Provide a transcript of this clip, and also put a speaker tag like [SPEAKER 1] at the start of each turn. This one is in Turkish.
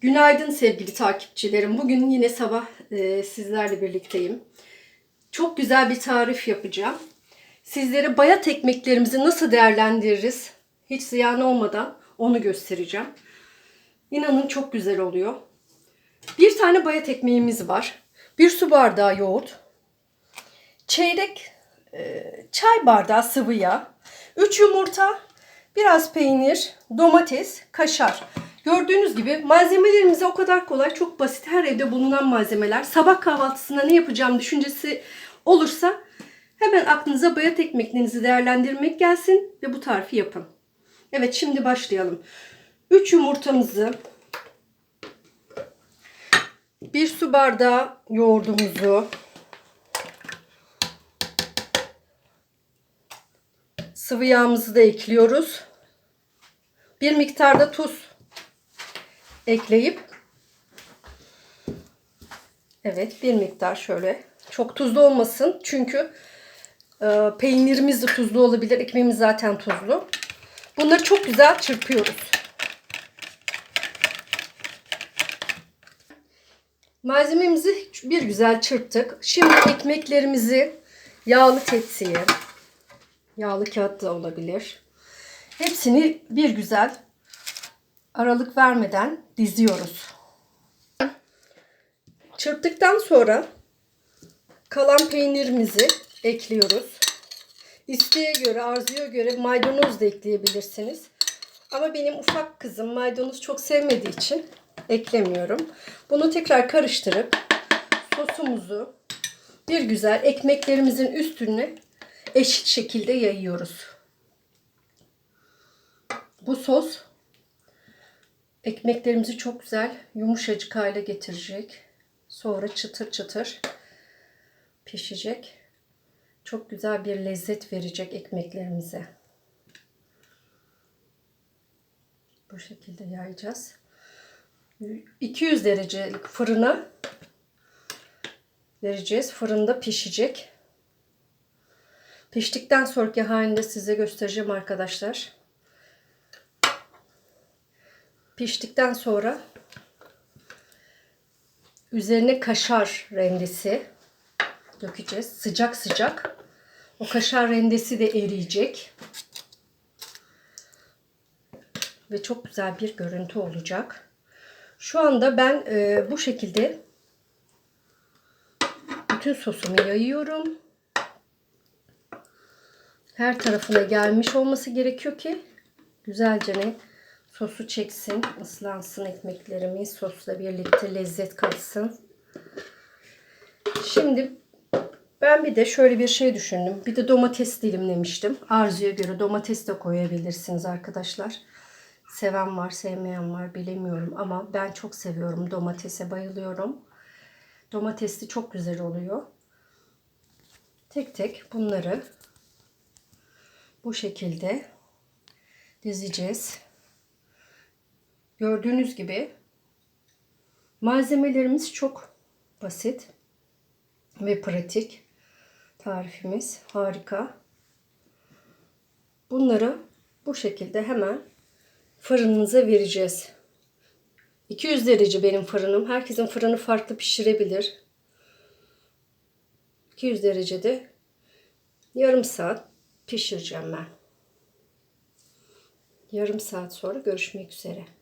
[SPEAKER 1] Günaydın sevgili takipçilerim. Bugün yine sabah e, sizlerle birlikteyim. Çok güzel bir tarif yapacağım. Sizlere bayat ekmeklerimizi nasıl değerlendiririz? Hiç ziyan olmadan onu göstereceğim. İnanın çok güzel oluyor. Bir tane bayat ekmeğimiz var. Bir su bardağı yoğurt. Çeyrek e, çay bardağı sıvı yağ. 3 yumurta, biraz peynir, domates, kaşar. Gördüğünüz gibi malzemelerimiz o kadar kolay, çok basit. Her evde bulunan malzemeler. Sabah kahvaltısında ne yapacağım düşüncesi olursa hemen aklınıza bayat ekmeklerinizi değerlendirmek gelsin ve bu tarifi yapın. Evet şimdi başlayalım. 3 yumurtamızı bir su bardağı yoğurdumuzu sıvı yağımızı da ekliyoruz. Bir miktarda tuz ekleyip evet bir miktar şöyle. Çok tuzlu olmasın çünkü e, peynirimiz de tuzlu olabilir ekmeğimiz zaten tuzlu. Bunları çok güzel çırpıyoruz. Malzememizi bir güzel çırptık. Şimdi ekmeklerimizi yağlı tepsiye yağlı kağıt da olabilir. Hepsini bir güzel aralık vermeden diziyoruz. Çırptıktan sonra kalan peynirimizi ekliyoruz. İsteğe göre, arzuya göre maydanoz da ekleyebilirsiniz. Ama benim ufak kızım maydanoz çok sevmediği için eklemiyorum. Bunu tekrar karıştırıp sosumuzu bir güzel ekmeklerimizin üstüne eşit şekilde yayıyoruz. Bu sos Ekmeklerimizi çok güzel yumuşacık hale getirecek. Sonra çıtır çıtır pişecek. Çok güzel bir lezzet verecek ekmeklerimize. Bu şekilde yayacağız. 200 derecelik fırına vereceğiz. Fırında pişecek. Piştikten sonraki halinde size göstereceğim arkadaşlar. Piştikten sonra üzerine kaşar rendesi dökeceğiz. Sıcak sıcak. O kaşar rendesi de eriyecek. Ve çok güzel bir görüntü olacak. Şu anda ben e, bu şekilde bütün sosumu yayıyorum. Her tarafına gelmiş olması gerekiyor ki güzelce ne Sosu çeksin, ıslansın ekmeklerimiz. Sosla birlikte lezzet katsın. Şimdi ben bir de şöyle bir şey düşündüm. Bir de domates dilimlemiştim. Arzuya göre domates de koyabilirsiniz arkadaşlar. Seven var, sevmeyen var bilemiyorum ama ben çok seviyorum. Domatese bayılıyorum. Domatesli çok güzel oluyor. Tek tek bunları bu şekilde dizeceğiz. Gördüğünüz gibi malzemelerimiz çok basit ve pratik. Tarifimiz harika. Bunları bu şekilde hemen fırınımıza vereceğiz. 200 derece benim fırınım. Herkesin fırını farklı pişirebilir. 200 derecede yarım saat pişireceğim ben. Yarım saat sonra görüşmek üzere.